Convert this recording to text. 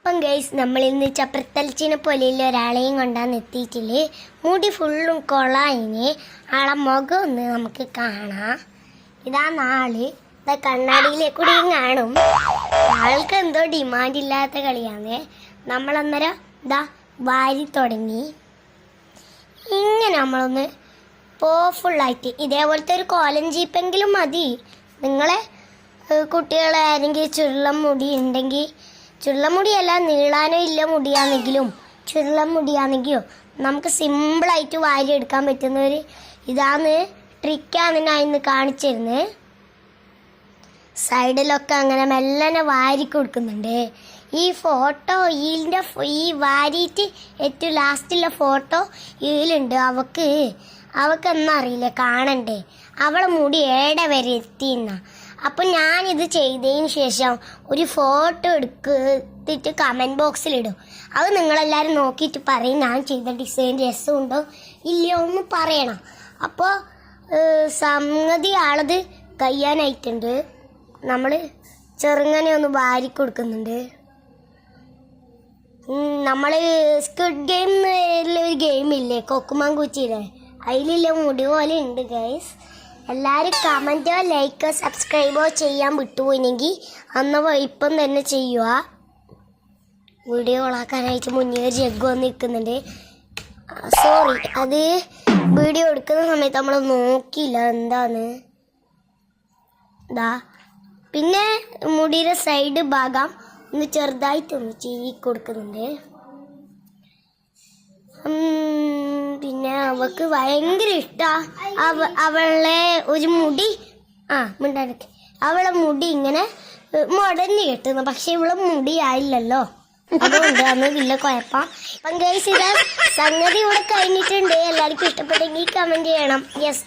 അപ്പം ഗൈസ് നമ്മൾ ഇന്ന് ചപ്രത്തലച്ചിനെ പോലെയുള്ള ഒരാളെയും കൊണ്ടാന്ന് എത്തിയിട്ടില്ലേ മുടി ഫുള്ളും കൊളായിന്. ആളെ മുഖം ഒന്ന് നമുക്ക് കാണാം. ഇതാ നാൾ. ഇതാ കണ്ണാടിയിലെ കൂടിയും കാണും. ആൾക്ക് എന്തോ ഡിമാൻഡ് ഇല്ലാത്ത കളിയാണ് നമ്മളന്നേരം ഇതാ വാരി തുടങ്ങി. ഇങ്ങനെ നമ്മളൊന്ന് പോഫുള്ളായിട്ട് ഇതേപോലത്തെ ഒരു കോലം ജീപ്പെങ്കിലും മതി. നിങ്ങളെ കുട്ടികളെ ആരെങ്കിലും ചുരുളം മുടി ഉണ്ടെങ്കിൽ ചുരുളം മുടിയല്ല നീളാനോ ഇല്ല മുടിയാണെങ്കിലും ചുരുളമുടിയാണെങ്കിലും നമുക്ക് സിമ്പിളായിട്ട് വാരി എടുക്കാൻ പറ്റുന്ന ഒരു ഇതാണ് ട്രിക്കാണ് ഞാൻ കാണിച്ചിരുന്നത് സൈഡിലൊക്കെ അങ്ങനെ മെല്ലനെ വാരി കൊടുക്കുന്നുണ്ട്. ഈ ഫോട്ടോ ഈലിന്റെ ഈ വാരിയിട്ട് ഏറ്റവും ലാസ്റ്റിലെ ഫോട്ടോ ഈലുണ്ട്. അവക്ക് അവക്കെന്നറിയില്ല കാണണ്ടേ. അവളെ മുടി ഏടെ വരെ എത്തിയെന്ന? അപ്പം ഇത് ചെയ്തതിന് ശേഷം ഒരു ഫോട്ടോ എടുത്തിട്ട് കമന്റ് ബോക്സിലിടും അത് നിങ്ങളെല്ലാവരും നോക്കിയിട്ട് പറയും ഞാൻ ചെയ്ത ഡിസൈൻ രസമുണ്ടോ? ഇല്ലയോ ഒന്ന് പറയണം. അപ്പോൾ സംഗതി ആളത് കഴിയാനായിട്ടുണ്ട് നമ്മൾ ചെറുങ്ങനെ ഒന്ന് വാരി കൊടുക്കുന്നുണ്ട്. നമ്മൾ സ്ക്വിഡ് ഗെയിം ഒരു ഗെയിമില്ലേ കൊക്കുമാൻ കുച്ചിയിലെ അതിലുള്ള മുടി പോലെ ഉണ്ട് ഗൈസ് എല്ലാവരും കമന്റോ ലൈക്കോ സബ്സ്ക്രൈബോ ചെയ്യാൻ വിട്ടുപോയില്ലെങ്കിൽ അന്ന് ഇപ്പം തന്നെ ചെയ്യുക. വീഡിയോ ഓളാക്കാനായിട്ട് മുന്നേ ഒരു ജഗ് വന്ന് നിൽക്കുന്നുണ്ട് സോറി അത് വീഡിയോ എടുക്കുന്ന സമയത്ത് നമ്മൾ നോക്കിയില്ല എന്താണ് ഇതാ പിന്നെ മുടിയുടെ സൈഡ് ഭാഗം ഒന്ന് ചെറുതായിട്ടൊന്ന് ചീവി കൊടുക്കുന്നുണ്ട്. പിന്നെ അവക്ക് ഭയങ്കര ഇഷ്ടാ. അവ അവളെ ഒരു മുടി ആ മിണ്ടാനൊക്കെ അവളെ മുടി ഇങ്ങനെ മുടഞ്ഞു കെട്ടുന്നു. പക്ഷെ ഇവളെ മുടി ആയില്ലല്ലോ അതുകൊണ്ട് അന്ന് കുഴപ്പം. അപ്പം ഗൈസ് ഇതാ സംഗതി ഇവിടെ കഴിഞ്ഞിട്ടുണ്ട്. എല്ലാവർക്കും ഇഷ്ടപ്പെട്ടെങ്കിൽ കമന്റ് ചെയ്യണം. യെസ്